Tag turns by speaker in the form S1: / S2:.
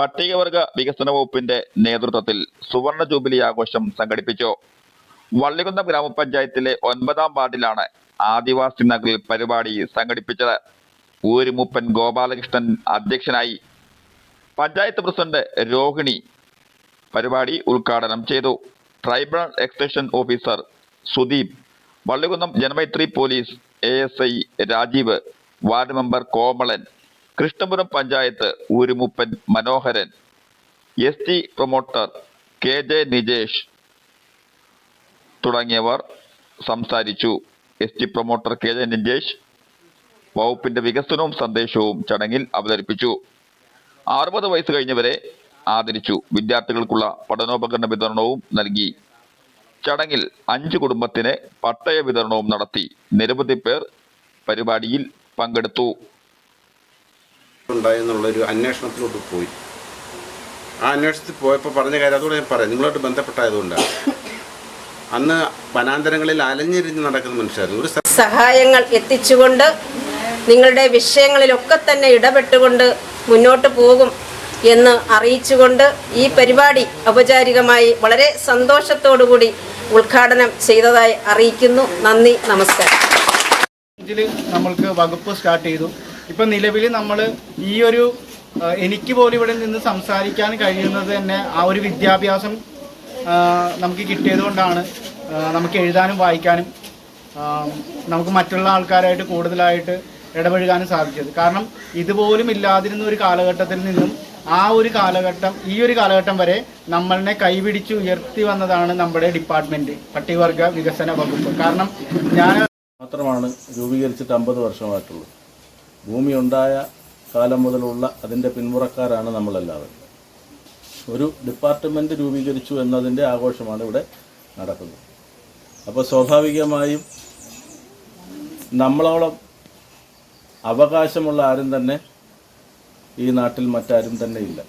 S1: പട്ടികവർഗ വികസന വകുപ്പിന്റെ നേതൃത്വത്തിൽ സുവർണ ജൂബിലി ആഘോഷം സംഘടിപ്പിച്ചു. വള്ളികുന്നം ഗ്രാമപഞ്ചായത്തിലെ ഒൻപതാം വാർഡിലാണ് ആദിവാസി നഗറിൽ പരിപാടി സംഘടിപ്പിച്ചത്. ഊരുമുപ്പൻ ഗോപാലകൃഷ്ണൻ അധ്യക്ഷനായി പഞ്ചായത്ത് പ്രസിഡന്റ് രോഹിണി പരിപാടി ഉദ്ഘാടനം ചെയ്തു. Tribal extension officer Sudeep Vallikunnam Janamaithri police A Rajeev ward member Komalan Krishnapuram panchayat ഊരുമുപ്പൻ Manoharan S T promoter K J Nijesh തുടങ്ങിയവർ സംസാരിച്ചു. S T promoter K J Nijesh വകുപ്പിന്റെ വികസനവും സന്ദേശവും ചടങ്ങിൽ അവതരിപ്പിച്ചു. അറുപത് വയസ്സ് കഴിഞ്ഞവരെ ആദരിച്ചു. വിദ്യാർത്ഥികൾക്കുള്ള പഠനോപകരണ വിതരണവും നൽകി. ചടങ്ങിൽ അഞ്ച് കുടുംബത്തിന് പട്ടയ വിതരണവും നടത്തി. നിരവധി പേർ പരിപാടിയിൽ പങ്കെടുത്തു.
S2: ഉണ്ടായെന്നുള്ളൊരു അന്വേഷണത്തിലോട്ട് പോയി. ആ അന്വേഷണത്തിൽ പോയപ്പോൾ പറഞ്ഞ കാര്യം അതുകൂടെ ഞാൻ പറയാം. നിങ്ങളോട്ട് ബന്ധപ്പെട്ടായതുകൊണ്ടാണ് അന്ന് വനാന്തരങ്ങളിൽ അലഞ്ഞിരിഞ്ഞ് നടക്കുന്ന മനുഷ്യരായിരുന്നു. ഒരു
S3: സഹായങ്ങൾ എത്തിച്ചുകൊണ്ട് നിങ്ങളുടെ വിഷയങ്ങളിലൊക്കെ തന്നെ ഇടപെട്ടുകൊണ്ട് മുന്നോട്ട് പോകും എന്ന് അറിയിച്ചുകൊണ്ട് ഈ പരിപാടി ഔപചാരികമായി വളരെ സന്തോഷത്തോടുകൂടി ഉദ്ഘാടനം ചെയ്തതായി അറിയിക്കുന്നു. നന്ദി നമസ്കാരം.
S4: ഇതിൽ നമ്മൾക്ക് വകുപ്പ് സ്റ്റാർട്ട് ചെയ്തു. ഇപ്പം നിലവിൽ നമ്മൾ ഈ ഒരു എനിക്ക് പോലും ഇവിടെ നിന്ന് സംസാരിക്കാൻ കഴിയുന്നത് തന്നെ ആ ഒരു വിദ്യാഭ്യാസം നമുക്ക് കിട്ടിയത് കൊണ്ടാണ്. നമുക്ക് എഴുതാനും വായിക്കാനും നമുക്ക് മറ്റുള്ള ആൾക്കാരായിട്ട് കൂടുതലായിട്ട് ഇടപഴകാനും സാധിച്ചത്. കാരണം ഇതുപോലും ഇല്ലാതിരുന്ന ഒരു കാലഘട്ടത്തിൽ നിന്നും ആ ഒരു കാലഘട്ടം ഈ ഒരു കാലഘട്ടം വരെ നമ്മളെ കൈപിടിച്ച് ഉയർത്തി വന്നതാണ് നമ്മുടെ ഡിപ്പാർട്ട്മെന്റ് പട്ടികവർഗ വികസന വകുപ്പ്. കാരണം ഞാൻ
S5: മാത്രമാണ് രൂപീകരിച്ചിട്ട് അമ്പത് വർഷമായിട്ടുള്ളത് ഭൂമി ഉണ്ടായ കാലം മുതലുള്ള അതിന്റെ പിന്മുറക്കാരാണ് നമ്മളെല്ലാവരും. ഒരു ഡിപ്പാർട്ട്മെന്റ് രൂപീകരിച്ചു എന്നതിന്റെ ആഘോഷമാണ് ഇവിടെ നടക്കുന്നത്. അപ്പോൾ സ്വാഭാവികമായും നമ്മളോളം അവകാശമുള്ള ആരും തന്നെ ഈ നാട്ടിൽ മറ്റാരും തന്നെ ഇല്ല.